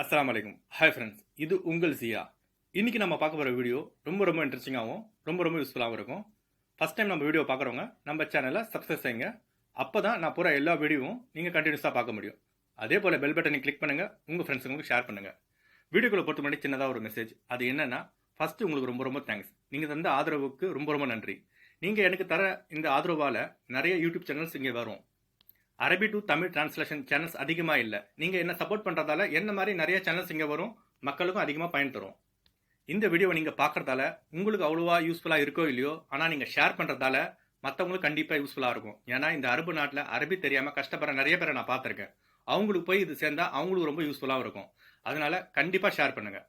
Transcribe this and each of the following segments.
அஸ்லாம் வலைக்கும் hi friends இது உங்கள் சியா இன்றைக்கி நம்ம பார்க்க போகிற வீடியோ ரொம்ப ரொம்ப இன்ட்ரெஸ்டிங்காகவும் ரொம்ப ரொம்ப யூஸ்ஃபுல்லாகவும் இருக்கும். ஃபஸ்ட் டைம் நம்ம வீடியோ பார்க்குறவங்க நம்ம சேனலை சப்ஸ்கிரைப் செய்யுங்க. அப்போ தான் நான் போகிற எல்லா வீடியோவும் நீங்கள் கண்டினியூஸாக பார்க்க முடியும். அதே போல் பெல் பட்டனை கிளிக் பண்ணுங்கள் உங்கள் ஃப்ரெண்ட்ஸுங்களுக்கு ஷேர் பண்ணுங்கள் வீடியோக்குள்ளே பொறுத்த முன்னாடி சின்னதாக ஒரு மெசேஜ் அது என்னென்னா ஃபஸ்ட்டு உங்களுக்கு ரொம்ப ரொம்ப தேங்க்ஸ் நீங்கள் தந்த ஆதரவுக்கு ரொம்ப ரொம்ப நன்றி. நீங்கள் எனக்கு தர இந்த ஆதரவால் நிறைய யூடியூப் சேனல்ஸ் இங்கே வரும். அரபி டு தமிழ் டிரான்ஸ்லேஷன் சேனல்ஸ் அதிகமாக இல்லை. நீங்கள் என்ன சப்போர்ட் பண்ணுறதால என்ன மாதிரி நிறைய சேனல்ஸ் இங்கே வரும் மக்களுக்கும் அதிகமாக பயன் தரும். இந்த வீடியோவை நீங்கள் பார்க்குறதால உங்களுக்கு அவ்வளோவா யூஸ்ஃபுல்லாக இருக்கோ இல்லையோ ஆனால் நீங்கள் ஷேர் பண்ணுறதால மற்றவங்களுக்கு கண்டிப்பாக யூஸ்ஃபுல்லாக இருக்கும். ஏன்னா இந்த அரபு நாட்டில் அரபி தெரியாமல் கஷ்டப்படுற நிறைய பேரை நான் பார்த்துருக்கேன். அவங்களுக்கு போய் இது சேர்ந்தால் அவங்களுக்கு ரொம்ப யூஸ்ஃபுல்லாக இருக்கும். அதனால கண்டிப்பாக ஷேர் பண்ணுங்கள்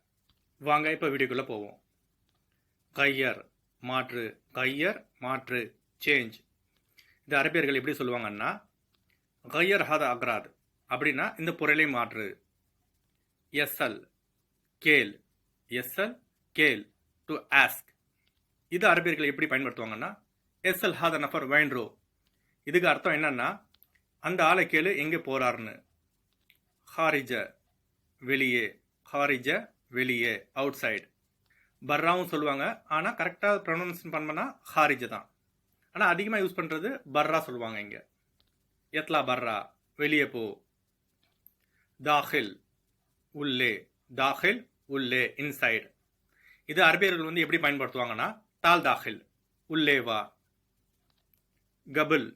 வாங்க இப்போ வீடியோக்குள்ளே போவோம். கையர் மாற்று கையர் மாற்று சேஞ்ச் இது அரபியர்கள் எப்படி சொல்லுவாங்கன்னா கய்யர் ஹாத அக்ராத். அப்படின்னா இந்த பொருளை மாற்று. எஸ்எல் கேல். எஸ்எல் கேல் டு ஆஸ்க் இது அரபியர்கள் எப்படி பயன்படுத்துவாங்கன்னா எஸ்எல் ஹாத நஃபர் வைன்ரோ இதுக்கு அர்த்தம் என்னன்னா அந்த ஆளை கேளு எங்கே போகிறாருன்னு ஹாரிஜ வெளியே. ஹாரிஜ வெளியே அவுட் சைடு பர்ராவும் சொல்லுவாங்க ஆனால் கரெக்டாக ப்ரொனவுன்ஸ் பண்ணோம்னா ஹாரிஜ தான். ஆனால் அதிகமாக யூஸ் பண்ணுறது பர்ரா சொல்லுவாங்க இங்கே. எத்லா பர்ரா வெளியே போ. தாஹில் உள்ளே. தாஹில் உள்ளே இன்சைடு இது அரபியர்கள் வந்து எப்படி பயன்படுத்துவாங்கன்னா தால் தாஹில் உள்ளே வா. கபுல்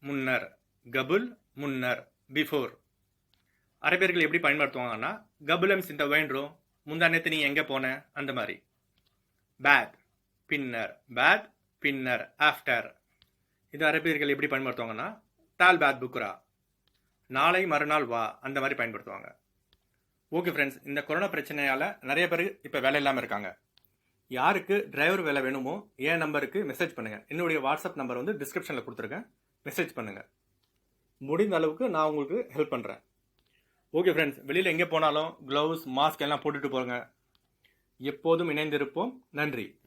முன்னர். கபுல் முன்னர். பிஃபோர். அரபியர்கள் எப்படி பயன்படுத்துவாங்கன்னா கபுலம்ஸ் இந்த வேண்டும் முந்தா நேற்று நீ எங்கே போன? அந்த மாதிரி. பேட் பின்னர். பேட் பின்னர். ஆஃப்டர் இது அரபியர்கள் எப்படி பயன்படுத்துவாங்கன்னா டால் பேத் புக்ரா. நாளை மறுநாள் வா அந்த மாதிரி பயன்படுத்துவாங்க. ஓகே ஃப்ரெண்ட்ஸ் இந்த கொரோனா பிரச்சனையால் நிறைய பேர் இப்போ வேலை இல்லாமல் இருக்காங்க. யாருக்கு டிரைவர் வேலை வேணுமோ என் நம்பருக்கு மெசேஜ் பண்ணுங்கள் என்னுடைய வாட்ஸ்அப் நம்பர் வந்து டிஸ்கிரிப்ஷனில் கொடுத்துருக்கேன். மெசேஜ் பண்ணுங்கள் முடிந்த அளவுக்கு நான் உங்களுக்கு ஹெல்ப் பண்ணுறேன் ஓகே ஃப்ரெண்ட்ஸ் வெளியில் எங்கே போனாலும் க்ளவுஸ் மாஸ்க் எல்லாம் போட்டுட்டு போங்க. எப்போதும் இணைந்திருப்போம். நன்றி.